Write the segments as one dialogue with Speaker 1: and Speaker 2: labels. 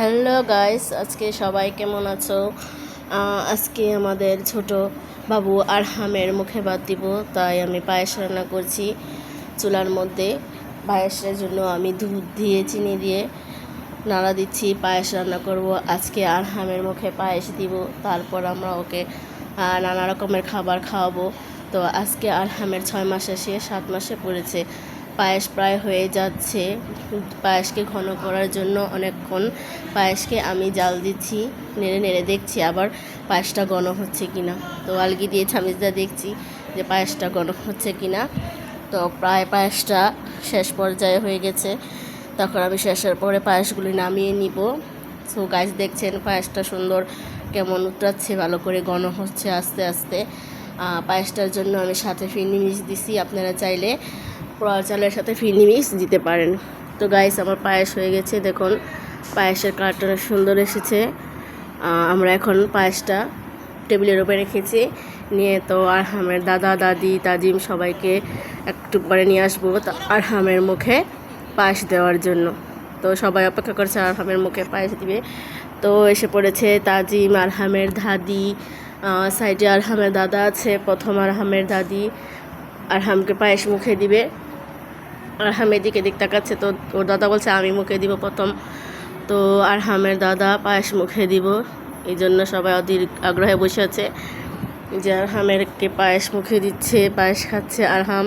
Speaker 1: Hello guys, আজকে সবাই কেমন আছো? আজকে আমাদের ছোট বাবু আরহামের মুখে ভাত দিব, তাই আমি পায়েস রান্না করছি চুলার মধ্যে। পায়েসের জন্য আমি দুধ দিয়ে, চিনি দিয়ে নাড়া দিচ্ছি, পায়েস রান্না করব। আজকে আরহামের মুখে পায়েস দিব, তারপর আমরা ওকে নানা রকমের খাবার খাওয়াবো। তো আজকে আরহামের ছয় মাসে, সে সাত মাসে পড়েছে। পায়েস প্রায় হয়ে যাচ্ছে। পায়েসকে ঘন করার জন্য অনেকক্ষণ পায়েসকে আমি জাল দিচ্ছি, নেড়ে নেড়ে দেখছি আবার পায়েসটা ঘন হচ্ছে কিনা। তো আলগি দিয়ে চামিচটা দেখছি যে পায়েসটা ঘন হচ্ছে কিনা। তো প্রায় পায়েসটা শেষ পর্যায়ে হয়ে গেছে। তখন আমি শেষের পরে পায়েসগুলি নামিয়ে নিব। সো গাছ দেখছেন পায়েসটা সুন্দর কেমন উতরাচ্ছে, ভালো করে ঘন হচ্ছে আস্তে আস্তে। পায়েসটার জন্য আমি সাথে ফিরনি মিক্স দিছি। আপনারা চাইলে চালের সাথে ফিরনি মিক্স দিতে পারেন। তো গাইস আমার পায়েস হয়ে গেছে। দেখুন, পায়েসের কালারটা সুন্দর এসেছে। আমরা এখন পায়েসটা টেবিলের উপরে রেখেছি। নিয়ে তো আরহামের দাদা, দাদি, তাজিম সবাইকে একটু পরে নিয়ে আসব তো আরহামের মুখে পায়েস দেওয়ার জন্য। তো সবাই অপেক্ষা করছে আরহামের মুখে পায়েস দিবে। তো এসে পড়েছে তাজিম, আরহামের দাদি সাইডে আরহামের দাদা আছে, প্রথম আরহামের দাদি। আরহামকে পায়েস মুখে দিবে। আরহাম এদিকে দিক তাকাচ্ছে, তো ওর দাদা বলছে, আমি মুখে দিব প্রথম। তো আরহামের দাদা পায়েস মুখে দিব। এই জন্য সবাই অধীর আগ্রহে বসে আছে যে আরহামেরকে পায়েস মুখে দিচ্ছে, পায়েস খাচ্ছে আরহাম।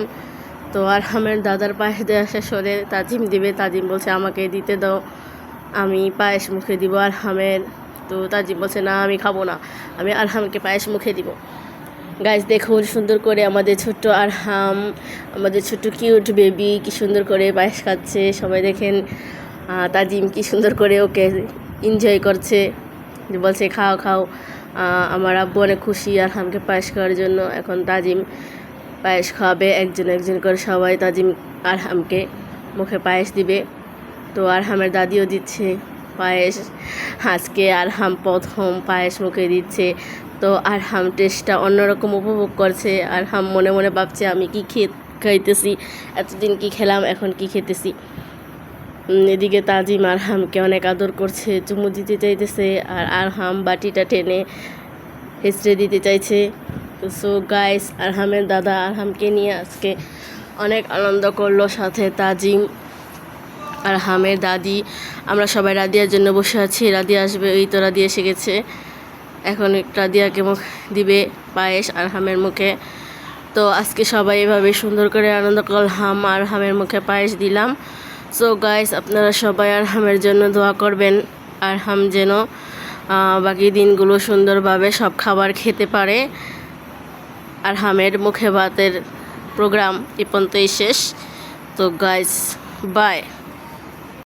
Speaker 1: তো আরহামের দাদার পায়েস দেওয়া শেষ হলে তাজিম দিবে। তাজিম বলছে, আমাকে দিতে দাও, আমি পায়েস মুখে দিব আরহামের। তো তাজিম বলছে, না, আমি খাব না, আমি আরহামকে পায়েস মুখে দিব। গাছ দেখুন, সুন্দর করে আমাদের ছোট্ট আরহাম আমাদের ছোট্ট কিউট বেবি কি সুন্দর করে পায়েস খাচ্ছে। সবাই দেখেন তাজিম কি সুন্দর করে ওকে এনজয় করছে। বলছে, খাও খাও। আমার আব্বু অনেক খুশি আরহামকে পায়েস খাওয়ার জন্য। এখন তাজিম পায়েস খাওয়াবে একজন একজন করে। সবাই তাজিম আরহামকে মুখে পায়েস দিবে। তো আরহামের দাদিও দিচ্ছে। পায়েস, আজকে আর হাম প্রথম পায়েস মুখে দিচ্ছে। তো আর হাম টেস্টটা অন্যরকম উপভোগ করছে। আর হাম মনে মনে ভাবছে, আমি কি খেয়ে খাইতেছি? এতদিন কি খেলাম, এখন কি খেতেছি? এদিকে তাজিম আর হামকে অনেক আদর করছে, চুমু দিতে চাইতেছে। আর আর হাম বাটিটা টেনে হেঁচড়ে দিতে চাইছে। সো গাইস আরহামের দাদা আরহামকে নিয়ে আজকে অনেক আনন্দ করল সাথে তাজিম। আর হামের দাদি, আমরা সবাই রাদিয়ার জন্য বসে আছি। রাদিয়া আসবে, এই তো রাদিয়া এসে গেছে। এখন রাদিয়াকে মুখ দিবে পায়েস আর হামের মুখে। তো আজকে সবাই এভাবে সুন্দর করে আনন্দ করলাম আর হামের মুখে পায়েস দিলাম। সো গাইস আপনারা সবাই আর হামের জন্য দোয়া করবেন। আর হাম যেন বাকি দিনগুলো সুন্দরভাবে সব খাবার খেতে পারে। আর হামের মুখে ভাতের প্রোগ্রাম এ পর্যন্তই শেষ। তো গাইস বাই